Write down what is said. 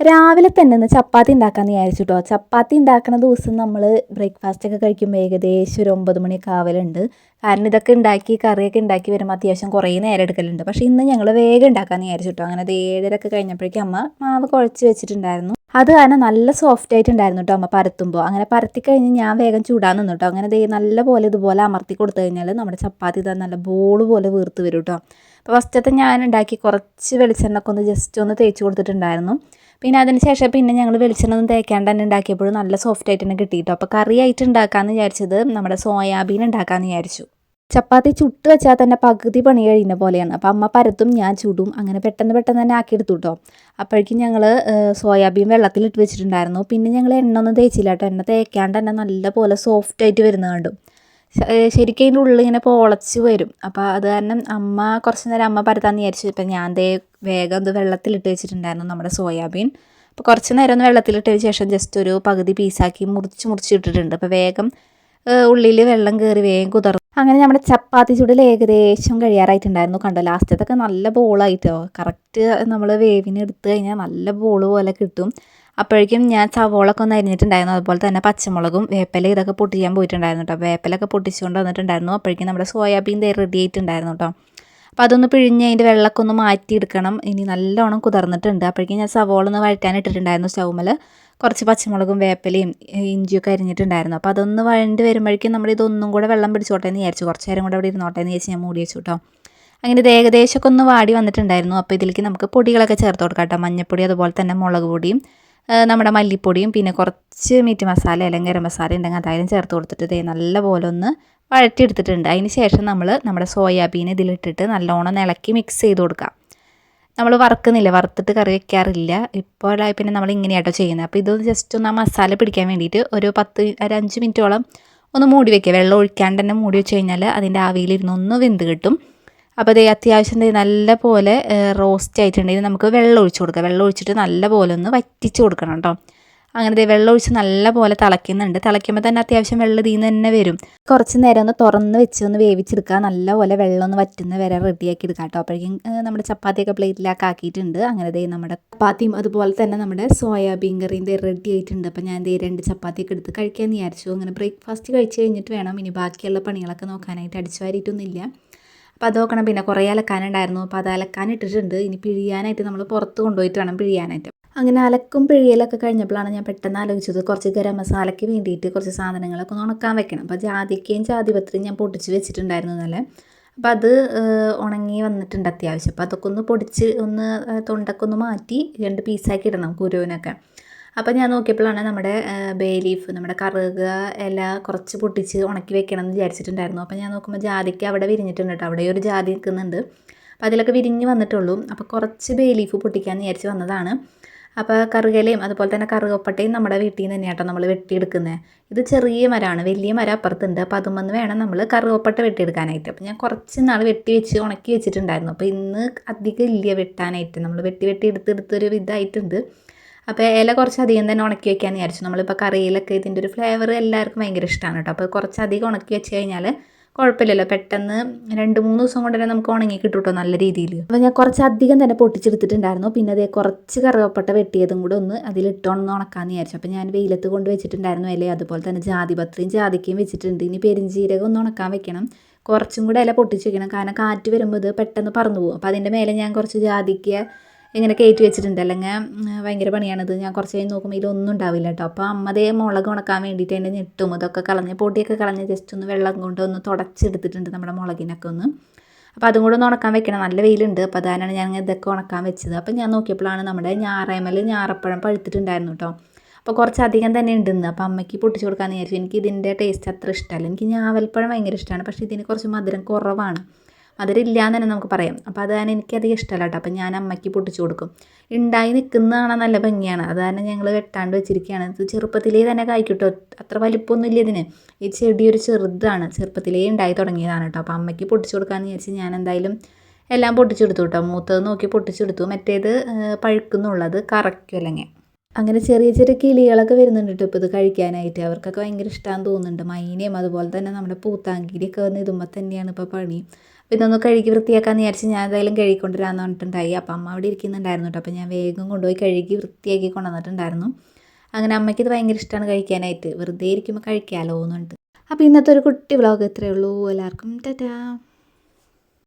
രാവിലെ തന്നെ ഒന്ന് ചപ്പാത്തി ഉണ്ടാക്കാമെന്ന് വിചാരിച്ചു കേട്ടോ ചപ്പാത്തി ഉണ്ടാക്കുന്ന ദിവസം നമ്മൾ ബ്രേക്ക്ഫാസ്റ്റ് ഒക്കെ കഴിക്കുമ്പോൾ ഏകദേശം ഒരു ഒമ്പത് മണിയൊക്കെ ആവലുണ്ട്. കാരണം ഇതൊക്കെ ഉണ്ടാക്കി കറിയൊക്കെ ഉണ്ടാക്കി വരുമ്പോൾ അത്യാവശ്യം കുറേ നേരം എടുക്കലുണ്ട്. പക്ഷേ ഇന്ന് ഞങ്ങൾ വേഗം ഉണ്ടാക്കാമെന്ന് വിചാരിച്ചു കേട്ടോ അങ്ങനെ അത് ഏഴരൊക്കെ കഴിഞ്ഞപ്പോഴേക്കും അമ്മ മാവ് കുഴച്ച് വെച്ചിട്ടുണ്ടായിരുന്നു. അത് കാരണം നല്ല സോഫ്റ്റ് ആയിട്ടുണ്ടായിരുന്നു കേട്ടോ അമ്മ പരത്തുമ്പോൾ അങ്ങനെ പരത്തി കഴിഞ്ഞ് ഞാൻ വേഗം ചൂടാൻ നിന്നു കേട്ടോ അങ്ങനെ ദേ നല്ല പോലെ ഇതുപോലെ അമർത്തി കൊടുത്തു കഴിഞ്ഞാൽ നമ്മുടെ ചപ്പാത്തി ഇതാ നല്ല ബോൾ പോലെ വീർത്ത് വരും കേട്ടോ അപ്പോൾ ഫസ്റ്റത്തെ ഞാൻ ഉണ്ടാക്കി കുറച്ച് വെളിച്ചെണ്ണ ഒക്കെ ഒന്ന് ജസ്റ്റ് ഒന്ന് തേച്ച് കൊടുത്തിട്ടുണ്ടായിരുന്നു. പിന്നെ അതിന് ശേഷം പിന്നെ ഞങ്ങൾ വെളിച്ചെണ്ണൊന്നും തേക്കാണ്ട് തന്നെ ഉണ്ടാക്കിയപ്പോൾ നല്ല സോഫ്റ്റ് ആയിട്ട് തന്നെ കിട്ടിയിട്ടോ അപ്പോൾ കറി ആയിട്ട് ഉണ്ടാക്കാമെന്ന് വിചാരിച്ചത് നമ്മുടെ സോയാബീൻ ഉണ്ടാക്കാമെന്ന് വിചാരിച്ചു. ചപ്പാത്തി ചുട്ട് വെച്ചാൽ തന്നെ പകുതി പണി കഴിയുന്ന പോലെയാണ്. അപ്പോൾ അമ്മ പരത്തും ഞാൻ ചുടും അങ്ങനെ പെട്ടെന്ന് പെട്ടെന്ന് തന്നെ ആക്കിയെടുത്തു കേട്ടോ അപ്പോഴേക്കും ഞങ്ങൾ സോയാബീൻ വെള്ളത്തിലിട്ട് വെച്ചിട്ടുണ്ടായിരുന്നു. പിന്നെ ഞങ്ങൾ എണ്ണ ഒന്നും തേച്ചില്ല കേട്ടോ എണ്ണ തേക്കാണ്ട് തന്നെ നല്ലപോലെ സോഫ്റ്റ് ആയിട്ട് വരുന്നത് കണ്ടു. ശരിക്കും അതിന്റെ ഉള്ളിൽ ഇങ്ങനെ പൊളച്ച് വരും. അപ്പോൾ അത് കാരണം അമ്മ കുറച്ച് നേരം അമ്മ പരത്താന്ന് വിചാരിച്ചു. ഇപ്പം ഞാൻ ദേ വേഗം ഇത് വെള്ളത്തിലിട്ട് വെച്ചിട്ടുണ്ടായിരുന്നു നമ്മുടെ സോയാബീൻ. അപ്പോൾ കുറച്ച് നേരം ഒന്ന് വെള്ളത്തിലിട്ടതിന് ശേഷം ജസ്റ്റ് ഒരു പകുതി പീസാക്കി മുറിച്ച് മുറിച്ച് ഇട്ടിട്ടുണ്ട് അപ്പോൾ വേഗം ഉള്ളിൽ വെള്ളം കയറി വേഗം കുതിർന്നു. അങ്ങനെ നമ്മുടെ ചപ്പാത്തി ചുടൽ ഏകദേശം കഴിയാറായിട്ടുണ്ടായിരുന്നു. കണ്ടോ ലാസ്റ്റത്തൊക്കെ നല്ല ബോളായിട്ടോ? കറക്റ്റ് നമ്മൾ വേവിന് എടുത്തു കഴിഞ്ഞാൽ നല്ല ബോൾ പോലെ കിട്ടും. അപ്പോഴേക്കും ഞാൻ സവോളൊക്കെ ഒന്ന് അരിഞ്ഞിട്ടുണ്ടായിരുന്നു. അതുപോലെ തന്നെ പച്ചമുളകും വേപ്പല ഇതൊക്കെ പൊട്ടിക്കാൻ പോയിട്ടുണ്ടായിരുന്നു കേട്ടോ. വേപ്പിലൊക്കെ പൊട്ടിച്ചുകൊണ്ട് വന്നിട്ടുണ്ടായിരുന്നു. അപ്പോഴേക്കും നമ്മുടെ സോയാബീൻ റെഡി ആയിട്ടുണ്ടായിരുന്നു കേട്ടോ. അപ്പോൾ അതൊന്ന് പിഴിഞ്ഞ് അതിന്റെ വെള്ളമൊക്കെ ഒന്ന് മാറ്റിയെടുക്കണം. ഇനി നല്ലോണം കുതിർന്നിട്ടുണ്ട്. അപ്പോഴേക്കും ഞാൻ സവോള ഒന്ന് വഴറ്റാൻ ഇട്ടിട്ടുണ്ടായിരുന്നു സ്റ്റൗമിൽ കുറച്ച് പച്ചമുളകും വേപ്പിലയും ഇഞ്ചിയൊക്കെ അരിഞ്ഞിട്ടുണ്ടായിരുന്നു. അപ്പോൾ അതൊന്ന് വഴണ്ട് വരുമ്പോഴേക്കും നമ്മൾ ഇതൊന്നും കൂടെ വെള്ളം പിടിച്ചോട്ടെ എന്ന് വിചാരിച്ചു. കുറച്ച് നേരം കൂടെ അവിടെ ഇരുന്നോട്ടെ എന്ന് വിചാരിച്ച് ഞാൻ മൂടി വെച്ചു കേട്ടോ അങ്ങനെ ഇത് ഏകദേശമൊക്കെ ഒന്ന് വാടി വന്നിട്ടുണ്ടായിരുന്നു. അപ്പോൾ ഇതിലേക്ക് നമുക്ക് പൊടികളൊക്കെ ചേർത്ത് കൊടുക്കാം കേട്ടോ മഞ്ഞൾപ്പൊടി അതുപോലെ തന്നെ മുളക് പൊടിയും നമ്മുടെ മല്ലിപ്പൊടിയും പിന്നെ കുറച്ച് മീറ്റ് മസാല അല്ലെങ്കിൽ ഗരം മസാല ഉണ്ടെങ്കിൽ അതായാലും ചേർത്ത് കൊടുത്തിട്ട് ഇതേ നല്ലപോലെ ഒന്ന് വഴറ്റിയെടുത്തിട്ടുണ്ട്. അതിന് ശേഷം നമ്മൾ നമ്മുടെ സോയാബീൻ ഇതിലിട്ടിട്ട് നല്ലോണം ഇളക്കി മിക്സ് ചെയ്ത് കൊടുക്കാം. നമ്മൾ വറുക്കുന്നില്ല വറുത്തിട്ട് കറി വെക്കാറില്ല. ഇപ്പോഴായി പിന്നെ നമ്മൾ ഇങ്ങനെയാട്ടോ ചെയ്യുന്നത്. അപ്പോൾ ഇതൊന്ന് ജസ്റ്റ് ഒന്ന് ആ മസാല പിടിക്കാൻ വേണ്ടിയിട്ട് ഒരു പത്ത് ഒരു അഞ്ച് മിനിറ്റോളം ഒന്ന് മൂടി വെക്കുക. വെള്ളം ഒഴിക്കാണ്ട് തന്നെ മൂടി വെച്ച് കഴിഞ്ഞാൽ അതിന്റെ ആവിയിലിരുന്ന് ഒന്ന് വെന്ത് കിട്ടും. അപ്പോൾ ഇത് അത്യാവശ്യം നല്ല പോലെ റോസ്റ്റ് ആയിട്ടുണ്ടെങ്കിൽ നമുക്ക് വെള്ളം ഒഴിച്ച് കൊടുക്കാം. വെള്ളം ഒഴിച്ചിട്ട് നല്ല പോലെ ഒന്ന് വറ്റിച്ച് കൊടുക്കണം കേട്ടോ. അങ്ങനെ വെള്ളം ഒഴിച്ച് നല്ല പോലെ തിളയ്ക്കുന്നുണ്ട്. തിളയ്ക്കുമ്പോൾ തന്നെ അത്യാവശ്യം വെള്ളം ഇതിൽ നിന്ന് തന്നെ വരും. കുറച്ച് നേരം ഒന്ന് തുറന്ന് വെച്ച് ഒന്ന് വേവിച്ചെടുക്കുക. നല്ല പോലെ വെള്ളം ഒന്ന് വറ്റുന്ന വരെ റെഡിയാക്കി എടുക്കാം കേട്ടോ. അപ്പോഴേക്കും നമ്മുടെ ചപ്പാത്തിയൊക്കെ പ്ലേറ്റിലൊക്കെ ആക്കിയിട്ടുണ്ട്. അങ്ങനെ ദേ നമ്മുടെ ചപ്പാത്തിയും അതുപോലെ തന്നെ നമ്മുടെ സോയാബീൻ കറിയും ദേ റെഡി ആയിട്ടുണ്ട്. അപ്പോൾ ഞാൻ ദേ രണ്ട് ചപ്പാത്തിയൊക്കെ എടുത്ത് കഴിക്കാമെന്ന് വിചാരിച്ചു. അങ്ങനെ ബ്രേക്ക്ഫാസ്റ്റ് കഴിച്ച് കഴിഞ്ഞിട്ട് വേണം. ഇനി ബാക്കിയുള്ള പണികളൊക്കെ നോക്കാനായിട്ട്. അടിച്ചു വാരിയിട്ടൊന്നുമില്ല. അപ്പോൾ അത് നോക്കണം. പിന്നെ കുറേ അലക്കാനുണ്ടായിരുന്നു. അപ്പോൾ അത് അലക്കാൻ ഇട്ടിട്ടുണ്ട് ഇനി പിഴിയാനായിട്ട് നമ്മൾ പുറത്ത് കൊണ്ടുപോയിട്ട് വേണം പിഴിയാനായിട്ട്. അങ്ങനെ അലക്കും പിഴിയലൊക്കെ കഴിഞ്ഞപ്പോഴാണ് ഞാൻ പെട്ടെന്ന് ആലോചിച്ചത് കുറച്ച് ഗരം മസാലയ്ക്ക് വേണ്ടിയിട്ട് കുറച്ച് സാധനങ്ങളൊക്കെ ഒന്ന് ഉണക്കാൻ വെക്കണം. അപ്പോൾ ജാതിക്കയും ജാതിപത്രിയും ഞാൻ പൊടിച്ച് വെച്ചിട്ടുണ്ടായിരുന്നു നല്ല അപ്പോൾ അത് ഉണങ്ങി വന്നിട്ടുണ്ട് അത്യാവശ്യം. അപ്പോൾ അതൊക്കെ ഒന്ന് പൊടിച്ച് ഒന്ന് തൊണ്ടൊക്കെ ഒന്ന് മാറ്റി രണ്ട് പീസാക്കി ഇടണം കുരുവിനൊക്കെ. അപ്പോൾ ഞാൻ നോക്കിയപ്പോഴാണ് നമ്മുടെ ബേ ലീഫ് നമ്മുടെ കറുക ഇല കുറച്ച് പൊട്ടിച്ച് ഉണക്കി വെക്കണം എന്ന് വിചാരിച്ചിട്ടുണ്ടായിരുന്നു. അപ്പോൾ ഞാൻ നോക്കുമ്പോൾ ജാതിക്ക് അവിടെ വിരിഞ്ഞിട്ടുണ്ട് കേട്ടോ. അവിടെ ഒരു ജാതി നിൽക്കുന്നുണ്ട്. അപ്പോൾ അതിലൊക്കെ വിരിഞ്ഞ് വന്നിട്ടുള്ളൂ. അപ്പോൾ കുറച്ച് ബേ ലീഫ് പൊട്ടിക്കാമെന്ന് വിചാരിച്ച് വന്നതാണ്. അപ്പോൾ കറുകലയും അതുപോലെ തന്നെ കറുകപ്പട്ടയും നമ്മുടെ വീട്ടിൽ നിന്ന് തന്നെയാട്ടോ നമ്മൾ വെട്ടിയെടുക്കുന്നത് ഇത് ചെറിയ മരമാണ് വലിയ മരം അപ്പുറത്തുണ്ട്. അപ്പോൾ അതും വന്ന് വേണം നമ്മൾ കറുകപ്പട്ട വെട്ടിയെടുക്കാനായിട്ട്. അപ്പോൾ ഞാൻ കുറച്ച് നാൾ വെട്ടി വെച്ച് ഉണക്കി വെച്ചിട്ടുണ്ടായിരുന്നു. അപ്പോൾ ഇന്ന് അധികം ഇല്ല വെട്ടാനായിട്ട്. നമ്മൾ വെട്ടി വെട്ടി എടുത്തെടുത്തൊരു ഇതായിട്ടുണ്ട്. അപ്പോൾ ഇല കുറച്ചധികം തന്നെ ഉണക്കി വെക്കാമെന്ന് വിചാരിച്ചു. നമ്മളിപ്പോൾ കറിയിലൊക്കെ ഇതിന്റെ ഒരു ഫ്ലേവർ എല്ലാവർക്കും ഭയങ്കര ഇഷ്ടമാണ് കേട്ടോ അപ്പോൾ കുറച്ചധികം ഉണക്കി വെച്ച് കഴിഞ്ഞാൽ കുഴപ്പമില്ലല്ലോ. പെട്ടെന്ന് രണ്ട് മൂന്ന് ദിവസം കൊണ്ട് തന്നെ നമുക്ക് ഉണങ്ങി കിട്ടും കേട്ടോ നല്ല രീതിയിൽ അപ്പോൾ ഞാൻ കുറച്ച് അധികം തന്നെ പൊട്ടിച്ചെടുത്തിട്ടുണ്ടായിരുന്നു. പിന്നെ അതേ കുറച്ച് കറുവപ്പട്ട വെട്ടിയതും കൂടെ ഒന്ന് അതിലിട്ടോണമെന്ന് ഉണക്കാമെന്ന് വിചാരിച്ചു. അപ്പോൾ ഞാൻ വെയിലത്ത് കൊണ്ട് വെച്ചിട്ടുണ്ടായിരുന്നു ഇല. അതുപോലെ തന്നെ ജാതിപത്രിയും ജാതിക്കയും വെച്ചിട്ടുണ്ട്. ഇനി പെരിഞ്ചീരകം ഒന്ന് ഉണക്കാൻ വെക്കണം. കുറച്ചും കൂടെ ഇല പൊട്ടിച്ച് വെക്കണം. കാരണം കാറ്റ് വരുമ്പോൾ ഇത് പെട്ടെന്ന് പറന്നു പോകും. അപ്പോൾ അതിന്റെ മേലെ ഞാൻ കുറച്ച് ജാതിക്ക ഇങ്ങനെ കയറ്റി വെച്ചിട്ടുണ്ട് അല്ലെങ്കിൽ ഭയങ്കര പണിയാണിത്. ഞാൻ കുറച്ച് കഴിഞ്ഞ് നോക്കുമ്പോൾ ഇതിലൊന്നും ഉണ്ടാവില്ല കേട്ടോ അപ്പോൾ അമ്മതേ മുളക് ഉണക്കാൻ വേണ്ടിയിട്ട് അതിന്റെ ഞെട്ടും. ഇതൊക്കെ കളഞ്ഞ് പൊടിയൊക്കെ കളഞ്ഞ് ജസ്റ്റ് ഒന്ന് വെള്ളം കൊണ്ട് ഒന്ന് തുടച്ചെടുത്തിട്ടുണ്ട് നമ്മുടെ മുളകിനൊക്കെ ഒന്ന്. അപ്പോൾ അതും കൂടെ ഒന്ന് ഉണക്കാൻ വെക്കണം. നല്ല വെയിലുണ്ട്. അപ്പോൾ അതാണ് ഞാൻ ഇതൊക്കെ ഉണക്കാൻ വെച്ചത്. അപ്പോൾ ഞാൻ നോക്കിയപ്പോഴാണ് നമ്മുടെ ഞാറേമൽ ഞാറപ്പഴം പഴുത്തിട്ടുണ്ടായിരുന്നു കേട്ടോ അപ്പോൾ കുറച്ചധികം തന്നെ ഉണ്ടെന്ന്. അപ്പോൾ അമ്മയ്ക്ക് പൊട്ടിച്ചു കൊടുക്കാമെന്ന് വിചാരിച്ചു. എനിക്ക് ഇതിന്റെ ടേസ്റ്റ് അത്ര ഇഷ്ടമല്ല എനിക്ക് ഞാവൽപ്പഴം ഭയങ്കര ഇഷ്ടമാണ് പക്ഷേ ഇതിന് കുറച്ച് മധുരം കുറവാണ്. മധുരമില്ല എന്ന് തന്നെ നമുക്ക് പറയാം. അപ്പോൾ അത് കാരണം എനിക്കധികം ഇഷ്ടമല്ല കേട്ടോ അപ്പോൾ ഞാൻ അമ്മയ്ക്ക് പൊട്ടിച്ചു കൊടുക്കും. ഉണ്ടായി നിൽക്കുന്ന കാണാൻ നല്ല ഭംഗിയാണ്. അത് കാരണം ഞങ്ങൾ വെട്ടാണ്ട് വെച്ചിരിക്കുകയാണ് ഇത് ചെറുപ്പത്തിലേ തന്നെ കായ്ക്കിട്ടോ. അത്ര വലിപ്പമൊന്നും ഇല്ല ഇതിന്. ഈ ചെടി ഒരു ചെറുതാണ്. ചെറുപ്പത്തിലേ ഉണ്ടായി തുടങ്ങിയതാണ് കേട്ടോ. അപ്പോൾ അമ്മയ്ക്ക് പൊട്ടിച്ചു കൊടുക്കാമെന്ന് വിചാരിച്ച് ഞാൻ എന്തായാലും എല്ലാം പൊട്ടിച്ചെടുത്തു കേട്ടോ. മൂത്തത് നോക്കി പൊട്ടിച്ചെടുത്തു മറ്റേത് പഴുക്കുന്നുള്ളത് കറക്കും അല്ലെങ്കിൽ അങ്ങനെ ചെറിയ ചെറിയ കിളികളൊക്കെ വരുന്നുണ്ട് കേട്ടോ ഇപ്പോൾ ഇത് കഴിക്കാനായിട്ട്. അവർക്കൊക്കെ ഭയങ്കര ഇഷ്ടമാണെന്ന് തോന്നുന്നുണ്ട്. മൈനയും അതുപോലെ തന്നെ നമ്മുടെ പൂത്താങ്കിരിയൊക്കെ വന്ന് ഇതുമ്പോൾ തന്നെയാണ് ഇപ്പോൾ പണി. അപ്പോൾ ഇതൊന്ന് കഴുകി വൃത്തിയാക്കാമെന്ന് വിചാരിച്ച് ഞാൻ എന്തായാലും കഴുകിക്കൊണ്ടുവരാമെന്ന് പറഞ്ഞിട്ടുണ്ടായി. അപ്പം അമ്മ അവിടെ ഇരിക്കുന്നുണ്ടായിരുന്നു കേട്ടോ അപ്പോൾ ഞാൻ വേഗം കൊണ്ടുപോയി കഴുകി വൃത്തിയാക്കി കൊണ്ടുവന്നിട്ടുണ്ടായിരുന്നു. അങ്ങനെ അമ്മയ്ക്ക് ഇത് ഭയങ്കര ഇഷ്ടമാണ് കഴിക്കാനായിട്ട്. വെറുതെ ഇരിക്കുമ്പോൾ കഴിക്കാമല്ലോ എന്നുണ്ട് അപ്പോൾ ഇന്നത്തെ ഒരു കുട്ടി വ്ളോഗ് ഇത്രയേ ഉള്ളൂ. എല്ലാവർക്കും ടാറ്റാ.